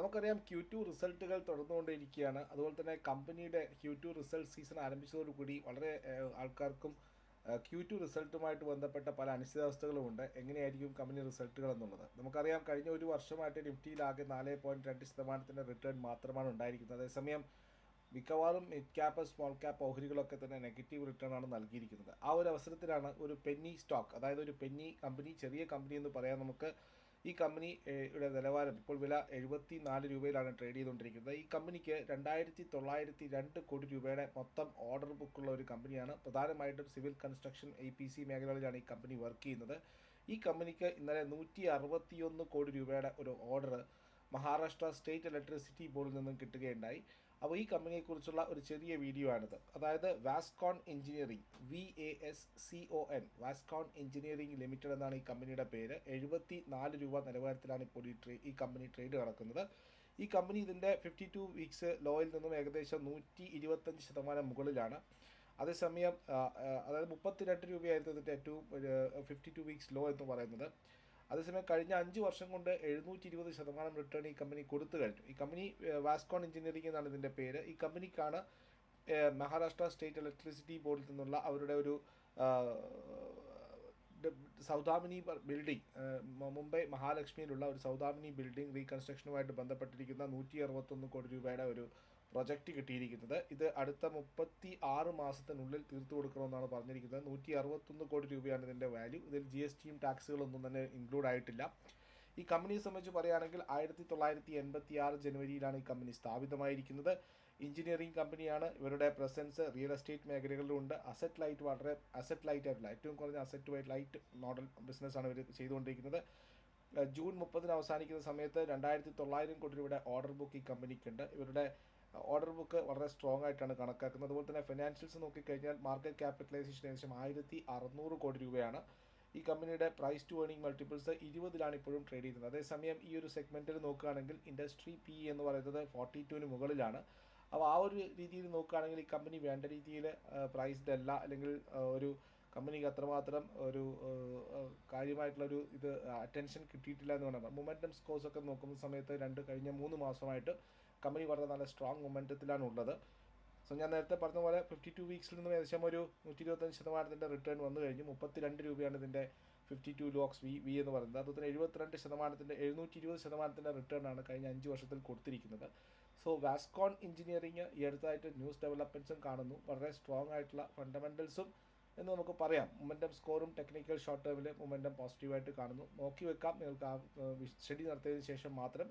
നമുക്കറിയാം Q to റിസൾട്ടുകൾ തുടർന്നുകൊണ്ടിരിക്കുകയാണ് അതുപോലെ തന്നെ കമ്പനിയുടെ ക്യൂ ടു റിസൾട്ട് സീസൺ ആരംഭിച്ചതോടുകൂടി വളരെ ആൾക്കാർക്കും ക്യൂ ടു റിസൾട്ടുമായിട്ട് ബന്ധപ്പെട്ട പല അനിശ്ചിതാവസ്ഥകളുമുണ്ട് എങ്ങനെയായിരിക്കും കമ്പനി റിസൾട്ടുകൾ എന്നുള്ളത്? നമുക്കറിയാം കഴിഞ്ഞ ഒരു വർഷമായിട്ട് നിഫ്റ്റിയിലാകെ നാല് പോയിന്റ് രണ്ട് ശതമാനത്തിന്റെ റിട്ടേൺ മാത്രമാണ് ഉണ്ടായിരിക്കുന്നത്. അതേസമയം മിക്കവാറും മിഡ് ക്യാപ്പ് സ്മോൾ ക്യാപ്പ് ഓഹരികളൊക്കെ തന്നെ നെഗറ്റീവ് റിട്ടേൺ ആണ് നൽകിയിരിക്കുന്നത്. ആ ഒരു അവസരത്തിലാണ് ഒരു പെന്നി സ്റ്റോക്ക് അതായത് ഒരു പെന്നി കമ്പനി ചെറിയ കമ്പനി എന്ന് പറയാൻ നമുക്ക് ഈ കമ്പനി ഏഹ്, യുടെ നിലവാരം ഇപ്പോൾ വില എഴുപത്തി നാല് രൂപയിലാണ് ട്രേഡ് ചെയ്തുകൊണ്ടിരിക്കുന്നത്. ഈ കമ്പനിക്ക് രണ്ടായിരത്തി തൊള്ളായിരത്തി രണ്ട് കോടി രൂപയുടെ മൊത്തം ഓർഡർ ബുക്കുള്ള ഒരു കമ്പനിയാണ്. പ്രധാനമായിട്ടും civil construction E P C മേഖലകളിലാണ് ഈ കമ്പനി വർക്ക് ചെയ്യുന്നത്. ഈ കമ്പനിക്ക് ഇന്നലെ നൂറ്റി അറുപത്തിയൊന്ന് കോടി രൂപയുടെ ഒരു ഓർഡർ മഹാരാഷ്ട്ര സ്റ്റേറ്റ് ഇലക്ട്രിസിറ്റി ബോർഡിൽ നിന്നും കിട്ടുകയുണ്ടായി. അപ്പോൾ ഈ കമ്പനിയെക്കുറിച്ചുള്ള ഒരു ചെറിയ വീഡിയോ ആണിത്. അതായത് Vascon engineering V A S C O N Vascon engineering limited എന്നാണ് ഈ കമ്പനിയുടെ പേര്. എഴുപത്തി നാല് രൂപ നിലവാരത്തിലാണ് ഇപ്പോൾ ഈ ട്രേ ഈ കമ്പനി ട്രേഡ് നടക്കുന്നത്. ഈ കമ്പനി ഇതിന്റെ ഫിഫ്റ്റി ടു വീക്സ് ലോയിൽ നിന്നും ഏകദേശം നൂറ്റി ഇരുപത്തഞ്ച് ശതമാനം മുകളിലാണ്. അതേസമയം അതായത് മുപ്പത്തിരണ്ട് രൂപയായിരുന്നു ഇതിന്റെ ഏറ്റവും ഫിഫ്റ്റി ടു വീക്സ് ലോ എന്ന് പറയുന്നത്. അതേസമയം കഴിഞ്ഞ അഞ്ച് വർഷം കൊണ്ട് എഴുന്നൂറ്റി ഇരുപത് ശതമാനം റിട്ടേൺ ഈ കമ്പനി കൊടുത്തു കഴിഞ്ഞു. ഈ കമ്പനി വാസ്കോൺ എഞ്ചിനീയറിംഗ് എന്നാണ് ഇതിന്റെ പേര്. ഈ കമ്പനിക്കാണ് മഹാരാഷ്ട്ര സ്റ്റേറ്റ് ഇലക്ട്രിസിറ്റി ബോർഡിൽ നിന്നുള്ള അവരുടെ ഒരു സൗദാമിനി ബിൽഡിംഗ് മുംബൈ മഹാലക്ഷ്മിയിലുള്ള ഒരു സൗദാമിനി ബിൽഡിംഗ് റീകൺസ്ട്രക്ഷനുമായിട്ട് ബന്ധപ്പെട്ടിരിക്കുന്ന നൂറ്റി അറുപത്തൊന്ന് കോടി രൂപയുടെ ഒരു പ്രൊജക്റ്റ് കിട്ടിയിരിക്കുന്നത്. ഇത് അടുത്ത മുപ്പത്തി ആറ് മാസത്തിനുള്ളിൽ തീർത്തു കൊടുക്കണമെന്നാണ് പറഞ്ഞിരിക്കുന്നത്. നൂറ്റി അറുപത്തൊന്ന് കോടി രൂപയാണ് ഇതിന്റെ വാല്യൂ. ഇതിൽ ജി എസ് ടിയും ടാക്സുകളൊന്നും തന്നെ ഇൻക്ലൂഡ് ആയിട്ടില്ല. ഈ കമ്പനിയെ സംബന്ധിച്ച് പറയുകയാണെങ്കിൽ ആയിരത്തി തൊള്ളായിരത്തി എൺപത്തി ആറ് ജനുവരിയിലാണ് ഈ കമ്പനി സ്ഥാപിതമായിരിക്കുന്നത്. എഞ്ചിനീയറിംഗ് കമ്പനിയാണ്. ഇവരുടെ പ്രസൻസ് റിയൽ എസ്റ്റേറ്റ് മേഖലകളിലുണ്ട്. അസറ്റ് ലൈറ്റ് വളരെ അസറ്റ് ലൈറ്റ് ആയിട്ടുള്ള ഏറ്റവും കുറഞ്ഞ അസറ്റ് വൈറ്റ് ലൈറ്റ് മോഡൽ ബിസിനസ്സാണ് ഇവർ ചെയ്തുകൊണ്ടിരിക്കുന്നത്. ജൂൺ മുപ്പതിന് അവസാനിക്കുന്ന സമയത്ത് രണ്ടായിരത്തി തൊള്ളായിരം കോടി രൂപയുടെ ഓർഡർ ബുക്ക് ഈ കമ്പനിക്കുണ്ട്. ഇവരുടെ ഓർഡർ ബുക്ക് വളരെ സ്ട്രോങ് ആയിട്ടാണ് കണക്കാക്കുന്നത്. അതുപോലെ തന്നെ ഫിനാൻഷ്യൽസ് നോക്കിക്കഴിഞ്ഞാൽ മാർക്കറ്റ് ക്യാപിറ്റലൈസേഷൻ ഏകദേശം ആയിരത്തി അറുന്നൂറ് കോടി രൂപയാണ്. ഈ കമ്പനിയുടെ പ്രൈസ് ടു ഏണിംഗ് മൾട്ടിപ്പിൾസ് ഇരുപതിലാണ് ഇപ്പോഴും ട്രേഡ് ചെയ്യുന്നത്. അതേസമയം ഈ ഒരു സെഗ്മെന്റിൽ നോക്കുകയാണെങ്കിൽ ഇൻഡസ്ട്രി പി എന്ന് പറയുന്നത് ഫോർട്ടി ടുവിന് മുകളിലാണ്. അപ്പോൾ ആ ഒരു രീതിയിൽ നോക്കുകയാണെങ്കിൽ ഈ കമ്പനി വേണ്ട രീതിയിൽ പ്രൈസ്ഡ് അല്ല അല്ലെങ്കിൽ ഒരു കമ്പനിക്ക് അത്രമാത്രം ഒരു കാര്യമായിട്ടുള്ള ഒരു കാര്യമായിട്ടുള്ളൊരു ഇത് അറ്റൻഷൻ കിട്ടിയിട്ടില്ല എന്ന് പറയുന്നത് മൊമെന്റം സ്കോസ് ഒക്കെ നോക്കുന്ന സമയത്ത് രണ്ട് കഴിഞ്ഞ മൂന്ന് മാസമായിട്ട് കമ്പനി വളരെ നല്ല സ്ട്രോങ് മൊമെന്റത്തിലാണ് ഉള്ളത്. സോ ഞാൻ നേരത്തെ പറഞ്ഞ പോലെ ഫിഫ്റ്റി ടു വീക്സിൽ നിന്നും ഏകദേശം ഒരു നൂറ്റി ഇരുപത്തഞ്ച് ശതമാനത്തിന്റെ റിട്ടേൺ വന്നു കഴിഞ്ഞു. മുപ്പത്തിരണ്ട് രൂപയാണ് ഇതിന്റെ fifty two lows V V എന്ന് പറയുന്നത്. അതുപോലെ എഴുപത്തിരണ്ട് ശതമാനത്തിന്റെ എഴുന്നൂറ്റി ഇരുപത് ശതമാനത്തിന്റെ റിട്ടേൺ ആണ് കഴിഞ്ഞ അഞ്ച് വർഷത്തിൽ കൊടുത്തിരിക്കുന്നത്. സോ വാസ്കോൺ എഞ്ചിനീയറിംഗ് ഈ അടുത്തായിട്ട് ന്യൂസ് ഡെവലപ്മെന്റ്സും കാണുന്നു. വളരെ സ്ട്രോങ് ആയിട്ടുള്ള ഫണ്ടമെന്റൽസും എന്ന് നമുക്ക് പറയാം. മൊമെന്റം സ്കോറും ടെക്നിക്കൽ ഷോർട്ട് ടേമിൽ മൊമെന്റം പോസിറ്റീവായിട്ട് കാണുന്നു. നോക്കി വെക്കാം. നിങ്ങൾക്ക് ആ സ്റ്റഡി നടത്തിയതിന് ശേഷം മാത്രം